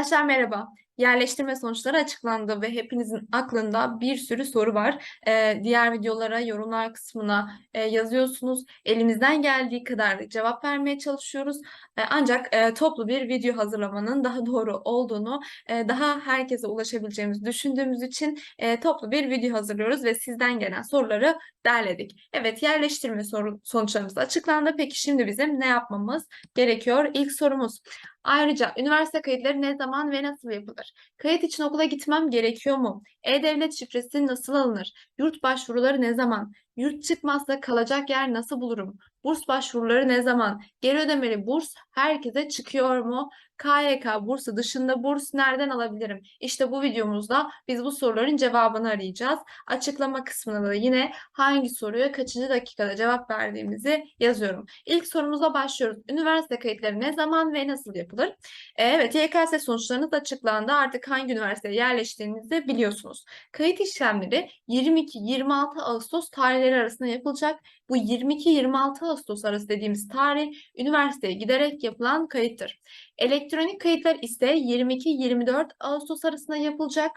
Arkadaşlar merhaba. Yerleştirme sonuçları açıklandı ve hepinizin aklında bir sürü soru var. Ee, diğer videolara, yorumlar kısmına e, yazıyorsunuz. Elimizden geldiği kadar cevap vermeye çalışıyoruz. E, ancak e, toplu bir video hazırlamanın daha doğru olduğunu, e, daha herkese ulaşabileceğimizi düşündüğümüz için e, toplu bir video hazırlıyoruz ve sizden gelen soruları derledik. Evet, yerleştirme soru, sonuçlarımız açıklandı. Peki şimdi bizim ne yapmamız gerekiyor? İlk sorumuz. Ayrıca üniversite kayıtları ne zaman ve nasıl yapılır? Kayıt için okula gitmem gerekiyor mu? E-Devlet şifresi nasıl alınır? Yurt başvuruları ne zaman? Yurt çıkmazsa kalacak yer nasıl bulurum? Burs başvuruları ne zaman? Geri ödemeli burs herkese çıkıyor mu? KYK bursu dışında burs nereden alabilirim? İşte bu videomuzda biz bu soruların cevabını arayacağız. Açıklama kısmına da yine hangi soruya kaçıncı dakikada cevap verdiğimizi yazıyorum. İlk sorumuza başlıyoruz. Üniversite kayıtları ne zaman ve nasıl yapılır? Ee, Evet, YKS sonuçlarınız açıklandı. Artık hangi üniversiteye yerleştiğinizi biliyorsunuz. Kayıt işlemleri 22-26 Ağustos tarihleri arasında yapılacak. Bu 22-26 Ağustos arası dediğimiz tarih üniversiteye giderek yapılan kayıttır. Elektronik kayıtlar ise 22-24 Ağustos arasında yapılacak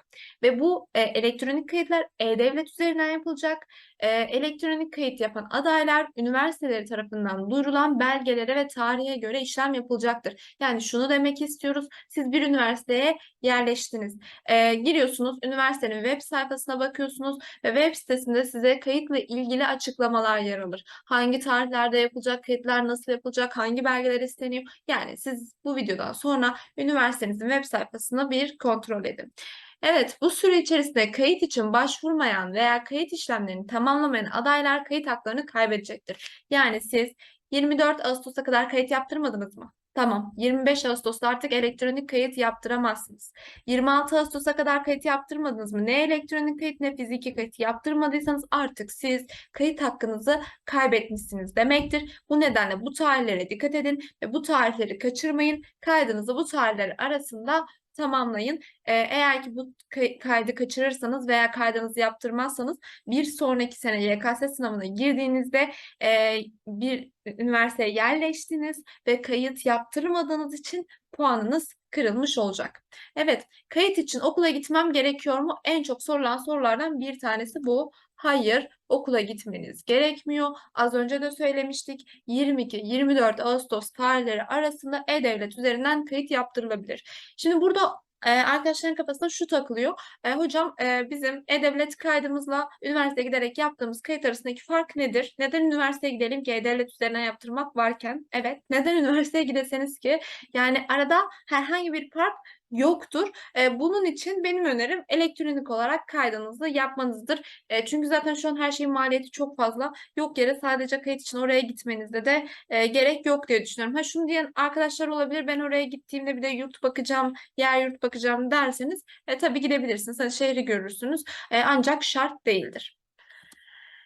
ve bu e, elektronik kayıtlar E-Devlet üzerinden yapılacak. E, elektronik kayıt yapan adaylar üniversiteleri tarafından duyurulan belgelere ve tarihe göre işlem yapılacaktır. Yani şunu demek istiyoruz. Siz bir üniversiteye yerleştiniz. E, giriyorsunuz, üniversitenin web sayfasına bakıyorsunuz ve web sitesinde size kayıtla ilgili açıklamalar yer alır. Hangi tarihlerde yapılacak, kayıtlar nasıl yapılacak, hangi belgeler isteniyor? Yani siz bu videodan sonra üniversitenizin web sayfasını bir kontrol edin. Evet, bu süre içerisinde kayıt için başvurmayan veya kayıt işlemlerini tamamlamayan adaylar kayıt haklarını kaybedecektir. Yani siz 24 Ağustos'a kadar kayıt yaptırmadınız mı? Tamam. 25 Ağustos'ta artık elektronik kayıt yaptıramazsınız. 26 Ağustos'a kadar kayıt yaptırmadınız mı? Ne elektronik kayıt ne fiziki kayıt yaptırmadıysanız artık siz kayıt hakkınızı kaybetmişsiniz demektir. Bu nedenle bu tarihlere dikkat edin ve bu tarihleri kaçırmayın. Kaydınızı bu tarihler arasında tamamlayın. Ee, eğer ki bu kay- kaydı kaçırırsanız veya kaydınızı yaptırmazsanız bir sonraki sene YKS sınavına girdiğinizde e, bir üniversiteye yerleştiniz ve kayıt yaptırmadığınız için puanınız kırılmış olacak. Evet, kayıt için okula gitmem gerekiyor mu? En çok sorulan sorulardan bir tanesi bu. Hayır, okula gitmeniz gerekmiyor. Az önce de söylemiştik. 22-24 Ağustos tarihleri arasında E-Devlet üzerinden kayıt yaptırılabilir. Şimdi burada e, arkadaşların kafasına şu takılıyor. E, hocam e, bizim E-Devlet kaydımızla üniversiteye giderek yaptığımız kayıt arasındaki fark nedir? Neden üniversiteye gidelim ki E-Devlet üzerinden yaptırmak varken? Evet, neden üniversiteye gideseniz ki? Yani arada herhangi bir fark yoktur. E, bunun için benim önerim elektronik olarak kaydınızı yapmanızdır. E, çünkü zaten şu an her şeyin maliyeti çok fazla. Yok yere sadece kayıt için oraya gitmenizde de e, gerek yok diye düşünüyorum. Ha şunu diyen arkadaşlar olabilir. Ben oraya gittiğimde bir de yurt bakacağım, yer yurt bakacağım derseniz e, tabii gidebilirsiniz. Hani şehri görürsünüz. E, ancak şart değildir.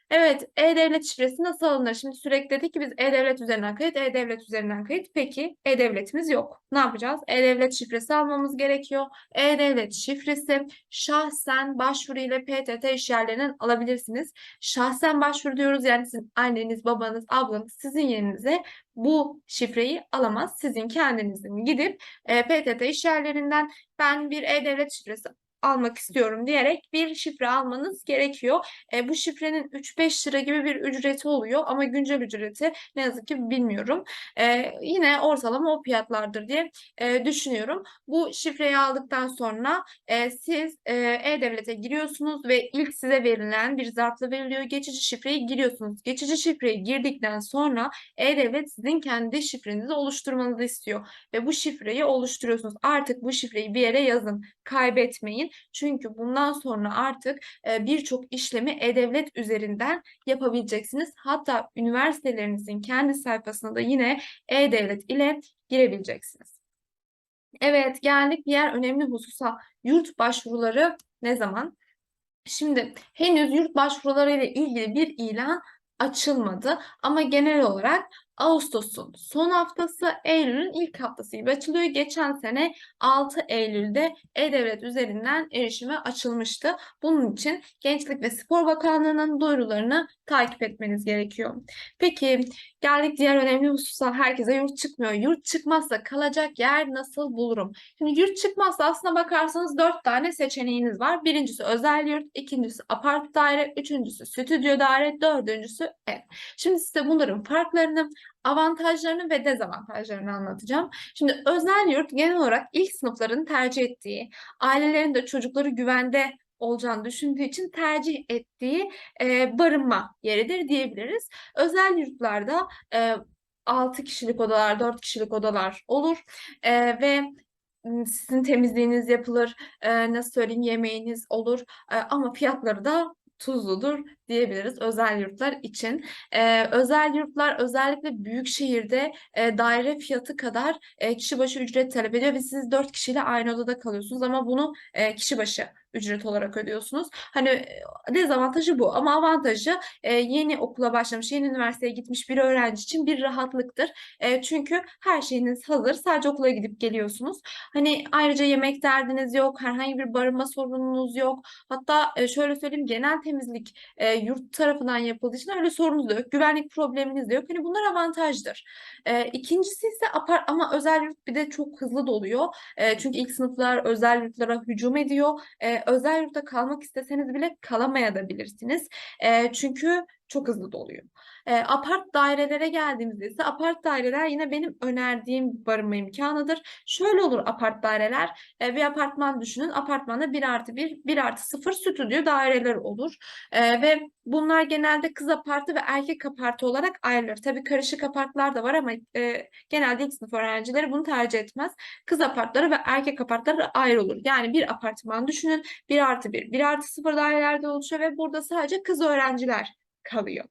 Evet, E-Devlet şifresi nasıl alınır? Şimdi sürekli dedik ki biz E-Devlet üzerinden kayıt, E-Devlet üzerinden kayıt. Peki E-Devletimiz yok. Ne yapacağız? E-Devlet şifresi almamız gerekiyor. E-Devlet şifresi şahsen başvuru ile PTT işyerlerinden alabilirsiniz. Şahsen başvuru diyoruz yani sizin anneniz, babanız, ablanız sizin yerinize bu şifreyi alamaz. Sizin kendinizin gidip e, PTT işyerlerinden ben bir E-Devlet şifresi almak istiyorum diyerek bir şifre almanız gerekiyor. E, bu şifrenin 3-5 lira gibi bir ücreti oluyor ama güncel ücreti ne yazık ki bilmiyorum. E, yine ortalama o fiyatlardır diye e, düşünüyorum. Bu şifreyi aldıktan sonra e, siz e, E-Devlet'e giriyorsunuz ve ilk size verilen bir zarfla veriliyor. Geçici şifreyi giriyorsunuz. Geçici şifreyi girdikten sonra E-Devlet sizin kendi şifrenizi oluşturmanızı istiyor ve bu şifreyi oluşturuyorsunuz. Artık bu şifreyi bir yere yazın. Kaybetmeyin. Çünkü bundan sonra artık e, birçok işlemi E-Devlet üzerinden yapabileceksiniz. Hatta üniversitelerinizin kendi sayfasına da yine E-Devlet ile girebileceksiniz. Evet, geldik diğer önemli hususa. Yurt başvuruları ne zaman? Şimdi henüz yurt başvuruları ile ilgili bir ilan açılmadı ama genel olarak Ağustos'un son haftası, Eylül'ün ilk haftası gibi açılıyor. Geçen sene 6 Eylül'de E-Devlet üzerinden erişime açılmıştı. Bunun için Gençlik ve Spor Bakanlığı'nın duyurularını takip etmeniz gerekiyor. Peki geldik diğer önemli hususa. Herkese yurt çıkmıyor. Yurt çıkmazsa kalacak yer nasıl bulurum? Şimdi yurt çıkmazsa aslına bakarsanız dört tane seçeneğiniz var. Birincisi özel yurt, ikincisi apart daire, üçüncüsü stüdyo daire, dördüncüsü ev. Şimdi size bunların farklarını, avantajlarını ve dezavantajlarını anlatacağım. Şimdi özel yurt genel olarak ilk sınıfların tercih ettiği, ailelerin de çocukları güvende olacağını düşündüğü için tercih ettiği e, barınma yeridir diyebiliriz. Özel yurtlarda e, 6 kişilik odalar, 4 kişilik odalar olur e, ve sizin temizliğiniz yapılır, e, nasıl söyleyeyim yemeğiniz olur e, ama fiyatları da tuzludur diyebiliriz özel yurtlar için. Ee, özel yurtlar özellikle büyük şehirde e, daire fiyatı kadar e, kişi başı ücret talep ediyor ve siz dört kişiyle aynı odada kalıyorsunuz ama bunu e, kişi başı ücret olarak ödüyorsunuz. Hani e, dezavantajı bu ama avantajı e, yeni okula başlamış, yeni üniversiteye gitmiş bir öğrenci için bir rahatlıktır. E, çünkü her şeyiniz hazır. Sadece okula gidip geliyorsunuz. Hani ayrıca yemek derdiniz yok, herhangi bir barınma sorununuz yok. Hatta e, şöyle söyleyeyim genel temizlik e, yurt tarafından yapıldığı için öyle sorunuz da yok. Güvenlik probleminiz de yok. Hani bunlar avantajdır. E, ikincisi ise apar ama özel yurt bir de çok hızlı doluyor. E, çünkü ilk sınıflar özel yurtlara hücum ediyor. E, özel yurtta kalmak isteseniz bile kalamayabilirsiniz. E, çünkü çok hızlı doluyor. E, apart dairelere geldiğimizde ise apart daireler yine benim önerdiğim barınma imkanıdır. Şöyle olur apart daireler. E, bir apartman düşünün. Apartmanda 1 artı 1, 1 artı 0 stüdyo daireler olur. E, ve bunlar genelde kız apartı ve erkek apartı olarak ayrılır. Tabii karışık apartlar da var ama e, genelde ilk sınıf öğrencileri bunu tercih etmez. Kız apartları ve erkek apartları ayrı olur. Yani bir apartman düşünün. 1 artı 1, 1 artı 0 dairelerde oluşuyor ve burada sadece kız öğrenciler kalıyor.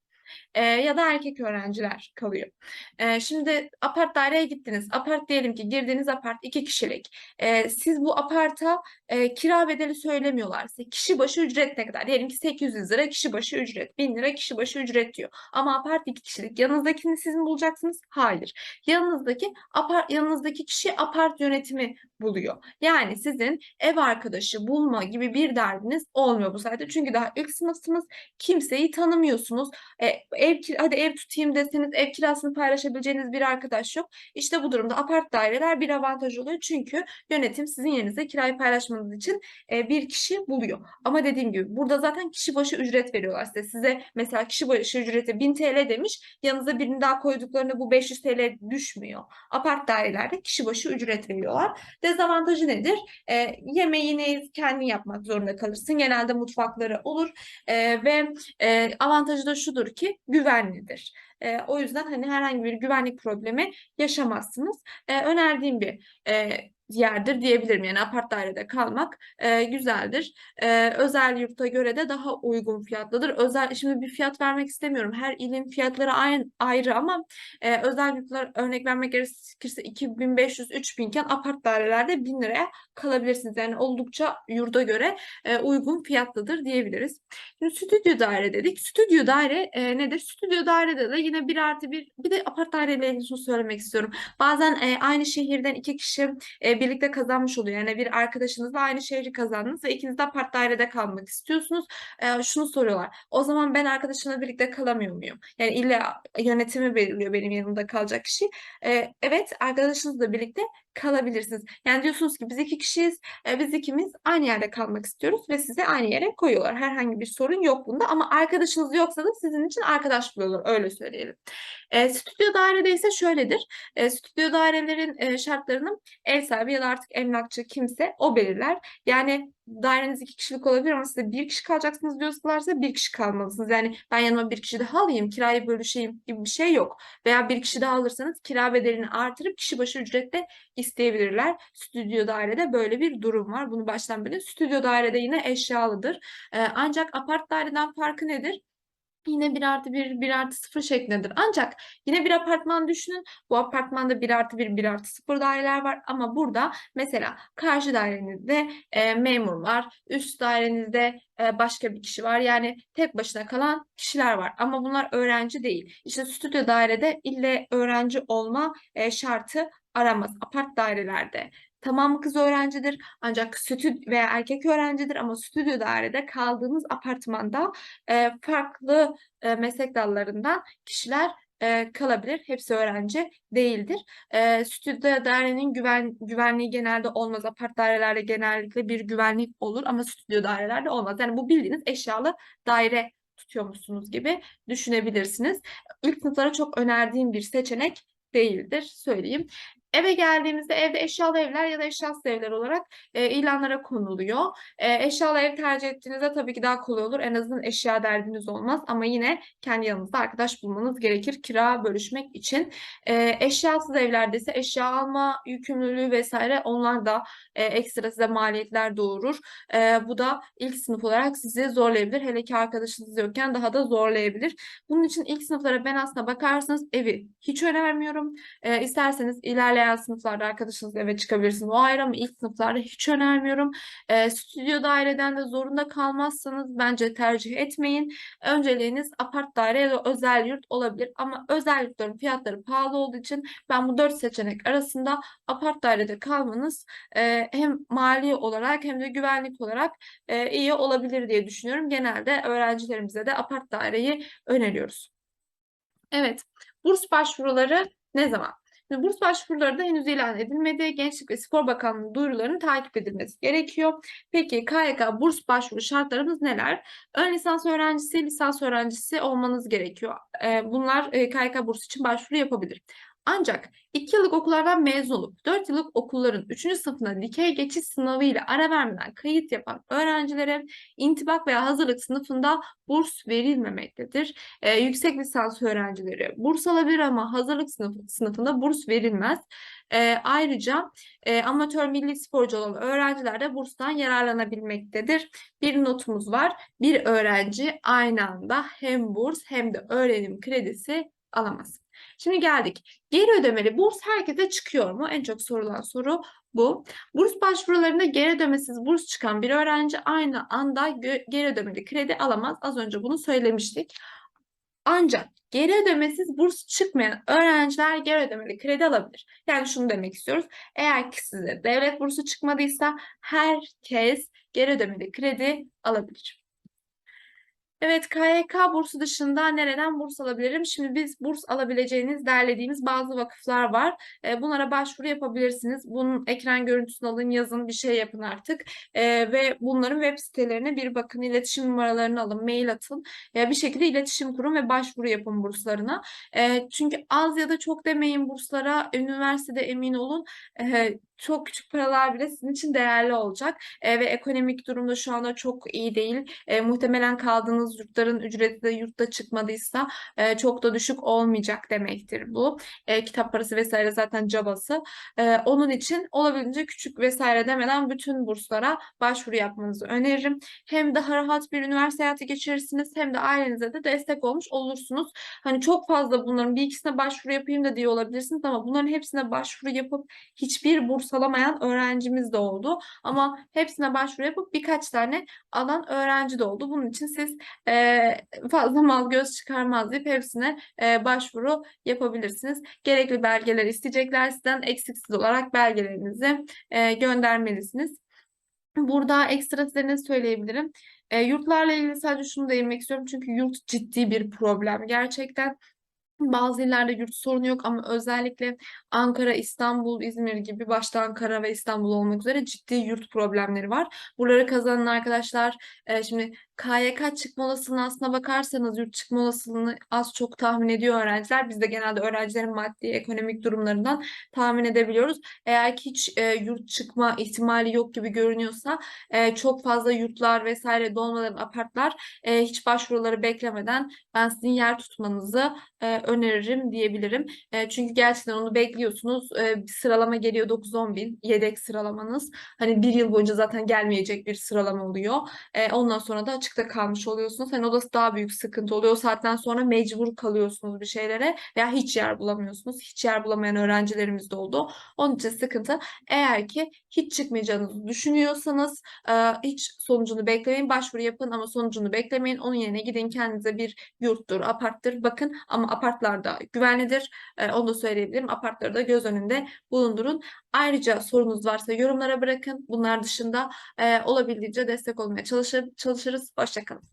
E, ya da erkek öğrenciler kalıyor. E, şimdi apart daireye gittiniz. Apart diyelim ki girdiğiniz apart iki kişilik. E, siz bu aparta e, kira bedeli söylemiyorlar size. Kişi başı ücret ne kadar? Diyelim ki 800 lira kişi başı ücret. 1000 lira kişi başı ücret diyor. Ama apart iki kişilik. Yanınızdakini siz mi bulacaksınız? Hayır. Yanınızdaki apart, yanınızdaki kişi apart yönetimi buluyor. Yani sizin ev arkadaşı bulma gibi bir derdiniz olmuyor bu sayede. Çünkü daha ilk sınıfsınız. Kimseyi tanımıyorsunuz. E, ev hadi ev tutayım deseniz ev kirasını paylaşabileceğiniz bir arkadaş yok. İşte bu durumda apart daireler bir avantaj oluyor. Çünkü yönetim sizin yerinize kirayı paylaşmanız için e, bir kişi buluyor. Ama dediğim gibi burada zaten kişi başı ücret veriyorlar size. Size mesela kişi başı ücreti 1000 TL demiş. Yanınıza birini daha koyduklarında bu 500 TL düşmüyor. Apart dairelerde kişi başı ücret veriyorlar. Dezavantajı nedir? E, yemeğini kendin yapmak zorunda kalırsın. Genelde mutfakları olur. E, ve e, avantajı da şudur ki güvenlidir. E, o yüzden hani herhangi bir güvenlik problemi yaşamazsınız. E, önerdiğim bir e, yerdir diyebilirim. Yani apart dairede kalmak e, güzeldir. E, özel yurta göre de daha uygun fiyatlıdır. Özel şimdi bir fiyat vermek istemiyorum. Her ilin fiyatları aynı, ayrı ama e, özel yurtlar örnek vermek gerekirse 2500-3000 iken apart dairelerde 1000 liraya kalabilirsiniz. Yani oldukça yurda göre e, uygun fiyatlıdır diyebiliriz. Şimdi stüdyo daire dedik. Stüdyo daire e, nedir? Stüdyo dairede de yine bir artı bir bir de apart daireyle ilgili söylemek istiyorum. Bazen e, aynı şehirden iki kişi e, birlikte kazanmış oluyor. Yani bir arkadaşınızla aynı şehri kazandınız ve ikiniz de apart dairede kalmak istiyorsunuz. E, şunu soruyorlar. O zaman ben arkadaşımla birlikte kalamıyor muyum? Yani illa yönetimi belirliyor benim yanımda kalacak kişi. E, evet arkadaşınızla birlikte kalabilirsiniz. Yani diyorsunuz ki biz iki kişiyiz, e, biz ikimiz aynı yerde kalmak istiyoruz ve sizi aynı yere koyuyorlar. Herhangi bir sorun yok bunda ama arkadaşınız yoksa da sizin için arkadaş buluyorlar öyle söyleyelim. E, stüdyo dairede ise şöyledir. E, stüdyo dairelerin e, şartlarını ev sahibi ya da artık emlakçı kimse o belirler. Yani daireniz iki kişilik olabilir ama size bir kişi kalacaksınız diyorlarsa bir kişi kalmalısınız. Yani ben yanıma bir kişi daha alayım, kirayı bölüşeyim gibi bir şey yok. Veya bir kişi daha alırsanız kira bedelini artırıp kişi başı ücretle isteyebilirler. Stüdyo dairede böyle bir durum var. Bunu baştan bilin. Stüdyo dairede yine eşyalıdır. Ee, ancak apart daireden farkı nedir? Yine 1 artı 1, 1 artı 0 şeklindedir. Ancak yine bir apartman düşünün. Bu apartmanda 1 artı 1, 1 artı 0 daireler var. Ama burada mesela karşı dairenizde e, memur var. Üst dairenizde e, başka bir kişi var. Yani tek başına kalan kişiler var. Ama bunlar öğrenci değil. İşte stüdyo dairede ille öğrenci olma e, şartı aramaz. Apart dairelerde tamamı kız öğrencidir ancak stüdyo veya erkek öğrencidir ama stüdyo dairede kaldığınız apartmanda e, farklı meslek dallarından kişiler e, kalabilir. Hepsi öğrenci değildir. E, stüdyo dairenin güven, güvenliği genelde olmaz. Apart dairelerde genellikle bir güvenlik olur ama stüdyo dairelerde olmaz. Yani bu bildiğiniz eşyalı daire tutuyormuşsunuz gibi düşünebilirsiniz. İlk sınıflara çok önerdiğim bir seçenek değildir söyleyeyim. Eve geldiğimizde evde eşyalı evler ya da eşyasız evler olarak e, ilanlara konuluyor. E, eşyalı ev tercih ettiğinizde tabii ki daha kolay olur. En azından eşya derdiniz olmaz ama yine kendi yanınızda arkadaş bulmanız gerekir kira bölüşmek için. E, eşyasız evlerde ise eşya alma yükümlülüğü vesaire onlar da e, ekstra size maliyetler doğurur. E, bu da ilk sınıf olarak sizi zorlayabilir. Hele ki arkadaşınız yokken daha da zorlayabilir. Bunun için ilk sınıflara ben aslında bakarsanız evi hiç önermiyorum. E, isterseniz ilerleyen sınıflarda arkadaşınızla eve çıkabilirsiniz. O ayrı ama ilk sınıflarda hiç önermiyorum. E, stüdyo daireden de zorunda kalmazsanız bence tercih etmeyin. Önceliğiniz apart daire ya da özel yurt olabilir. Ama özel yurtların fiyatları pahalı olduğu için ben bu dört seçenek arasında apart dairede kalmanız e, hem mali olarak hem de güvenlik olarak e, iyi olabilir diye düşünüyorum. Genelde öğrencilerimize de apart daireyi öneriyoruz. Evet, burs başvuruları ne zaman? Şimdi burs başvuruları da henüz ilan edilmedi. Gençlik ve Spor Bakanlığı duyurularının takip edilmesi gerekiyor. Peki KYK burs başvuru şartlarımız neler? Ön lisans öğrencisi, lisans öğrencisi olmanız gerekiyor. Bunlar KYK burs için başvuru yapabilir. Ancak 2 yıllık okullardan mezun olup 4 yıllık okulların 3. sınıfına dikey geçiş sınavı ile ara vermeden kayıt yapan öğrencilere intibak veya hazırlık sınıfında burs verilmemektedir. Ee, yüksek lisans öğrencileri burs alabilir ama hazırlık sınıfı, sınıfında burs verilmez. Ee, ayrıca e, amatör milli sporcu olan öğrenciler de burstan yararlanabilmektedir. Bir notumuz var. Bir öğrenci aynı anda hem burs hem de öğrenim kredisi alamaz. Şimdi geldik. Geri ödemeli burs herkese çıkıyor mu? En çok sorulan soru bu. Burs başvurularında geri ödemesiz burs çıkan bir öğrenci aynı anda geri ödemeli kredi alamaz. Az önce bunu söylemiştik. Ancak geri ödemesiz burs çıkmayan öğrenciler geri ödemeli kredi alabilir. Yani şunu demek istiyoruz. Eğer ki size devlet bursu çıkmadıysa herkes geri ödemeli kredi alabilir. Evet, KYK bursu dışında nereden burs alabilirim? Şimdi biz burs alabileceğiniz, derlediğimiz bazı vakıflar var. E, bunlara başvuru yapabilirsiniz. Bunun ekran görüntüsünü alın, yazın, bir şey yapın artık. E, ve bunların web sitelerine bir bakın, iletişim numaralarını alın, mail atın. E, bir şekilde iletişim kurun ve başvuru yapın burslarına. E, çünkü az ya da çok demeyin burslara. Üniversitede emin olun. E, çok küçük paralar bile sizin için değerli olacak. E, ve ekonomik durumda şu anda çok iyi değil. E, muhtemelen kaldığınız yurtların ücreti de yurtta çıkmadıysa e, çok da düşük olmayacak demektir bu. E, kitap parası vesaire zaten cabası. E, onun için olabildiğince küçük vesaire demeden bütün burslara başvuru yapmanızı öneririm. Hem daha rahat bir üniversite hayatı geçirirsiniz hem de ailenize de destek olmuş olursunuz. Hani çok fazla bunların bir ikisine başvuru yapayım da diye olabilirsiniz ama bunların hepsine başvuru yapıp hiçbir burs alamayan öğrencimiz de oldu. Ama hepsine başvuru yapıp birkaç tane alan öğrenci de oldu. Bunun için siz e, fazla mal göz çıkarmaz deyip hepsine e, başvuru yapabilirsiniz. Gerekli belgeler isteyecekler sizden eksiksiz olarak belgelerinizi e, göndermelisiniz. Burada ekstra söyleyebilirim? E, yurtlarla ilgili sadece şunu değinmek istiyorum. Çünkü yurt ciddi bir problem. Gerçekten bazı illerde yurt sorunu yok ama özellikle Ankara, İstanbul, İzmir gibi başta Ankara ve İstanbul olmak üzere ciddi yurt problemleri var. Buraları kazanan arkadaşlar e, şimdi KYK çıkma olasılığına aslına bakarsanız yurt çıkma olasılığını az çok tahmin ediyor öğrenciler. Biz de genelde öğrencilerin maddi ekonomik durumlarından tahmin edebiliyoruz. Eğer ki hiç e, yurt çıkma ihtimali yok gibi görünüyorsa e, çok fazla yurtlar vesaire dolmadan apartlar e, hiç başvuruları beklemeden ben sizin yer tutmanızı e, öneririm diyebilirim. E, çünkü gerçekten onu bekliyorsunuz. E, bir sıralama geliyor 9-10 bin yedek sıralamanız. Hani bir yıl boyunca zaten gelmeyecek bir sıralama oluyor. E, ondan sonra da açıkta kalmış oluyorsunuz. Hani odası daha büyük sıkıntı oluyor. O saatten sonra mecbur kalıyorsunuz bir şeylere veya hiç yer bulamıyorsunuz. Hiç yer bulamayan öğrencilerimiz de oldu. Onun için sıkıntı. Eğer ki hiç çıkmayacağınızı düşünüyorsanız e, hiç sonucunu beklemeyin. Başvuru yapın ama sonucunu beklemeyin. Onun yerine gidin kendinize bir yurttur, aparttır bakın ama apartlarda güvenlidir. E, onu da söyleyebilirim. Apartları da göz önünde bulundurun. Ayrıca sorunuz varsa yorumlara bırakın. Bunlar dışında e, olabildiğince destek olmaya çalışır, çalışırız. Hoşçakalın.